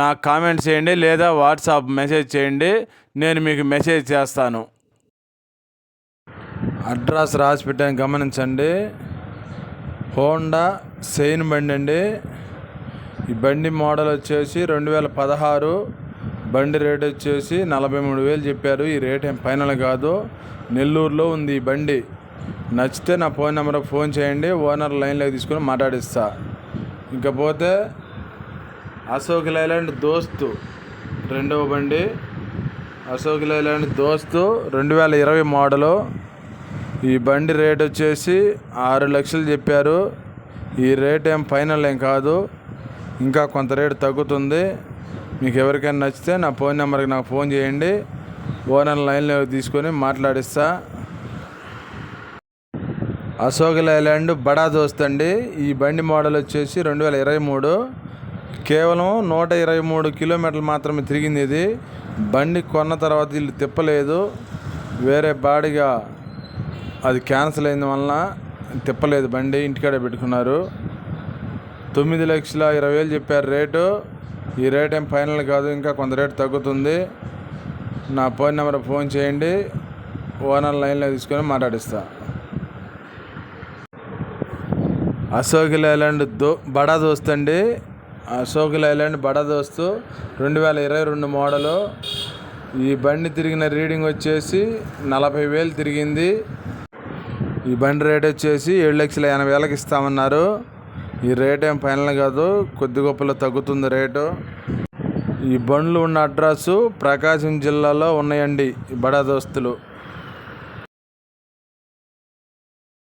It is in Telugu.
నాకు కామెంట్ చేయండి లేదా వాట్సాప్ మెసేజ్ చేయండి నేను మీకు మెసేజ్ చేస్తాను. అడ్రస్ రాసి పెట్టాను గమనించండి. హోండా సెయిన్ బండి అండి. ఈ బండి మోడల్ వచ్చేసి రెండు వేల పదహారు బండి రేట్ వచ్చేసి నలభై మూడు వేలు చెప్పారు. ఈ రేట్ ఏం ఫైనల్ కాదు. నెల్లూరులో ఉంది ఈ బండి. నచ్చితే నా ఫోన్ నెంబర్కి ఫోన్ చేయండి ఓనర్ లైన్లోకి తీసుకొని మాట్లాడిస్తా. ఇంకపోతే అశోక్ లైలాండ్ దోస్తు. రెండవ బండి. అశోక్ లైలాండ్ దోస్తు. రెండు వేల ఇరవై మోడలు. ఈ బండి రేట్ వచ్చేసి ఆరు లక్షలు చెప్పారు. ఈ రేట్ ఏం ఫైనల్ ఏం కాదు. ఇంకా కొంత రేటు తగ్గుతుంది. మీకు ఎవరికైనా నచ్చితే నా ఫోన్ నెంబర్కి నాకు ఫోన్ చేయండి. ఓనర్ లైన్లో తీసుకొని మాట్లాడిస్తా. అశోక్ లైలాండ్ బడా దోస్త్ అండి. ఈ బండి మోడల్ వచ్చేసి రెండు వేల ఇరవై మూడు. కేవలం నూట ఇరవై మూడు కిలోమీటర్లు మాత్రమే తిరిగింది ఇది. బండి కొన్న తర్వాత వీళ్ళు తిప్పలేదు. వేరే బాడీగా అది క్యాన్సిల్ అయిన వలన తిప్పలేదు బండి ఇంటికాడే పెట్టుకున్నారు. తొమ్మిది లక్షల ఇరవై వేలు చెప్పారు రేటు. ఈ రేట్ ఏం ఫైనల్ కాదు ఇంకా కొంత రేటు తగ్గుతుంది. నా ఫోన్ నెంబర్ ఫోన్ చేయండి ఓనర్ లైన్లో తీసుకొని మాట్లాడిస్తా. అశోక్ లైలాండ్ దో బడా దోస్తండి. అశోక్ లైలాండ్ బడా దోస్తు. రెండు వేల ఇరవై రెండు మోడలు. ఈ బండి తిరిగిన రీడింగ్ వచ్చేసి నలభై వేలు తిరిగింది. ఈ బండి రేట్ వచ్చేసి ఏడు లక్షల ఎనభై వేలకు ఇస్తామన్నారు. ఈ రేట్ ఏం ఫైనల్ కాదు కొద్ది గొప్పలో తగ్గుతుంది రేటు. ఈ బండ్లు ఉన్న అడ్రస్సు ప్రకాశం జిల్లాలో ఉన్నాయండి ఈ బడా దోస్తులు.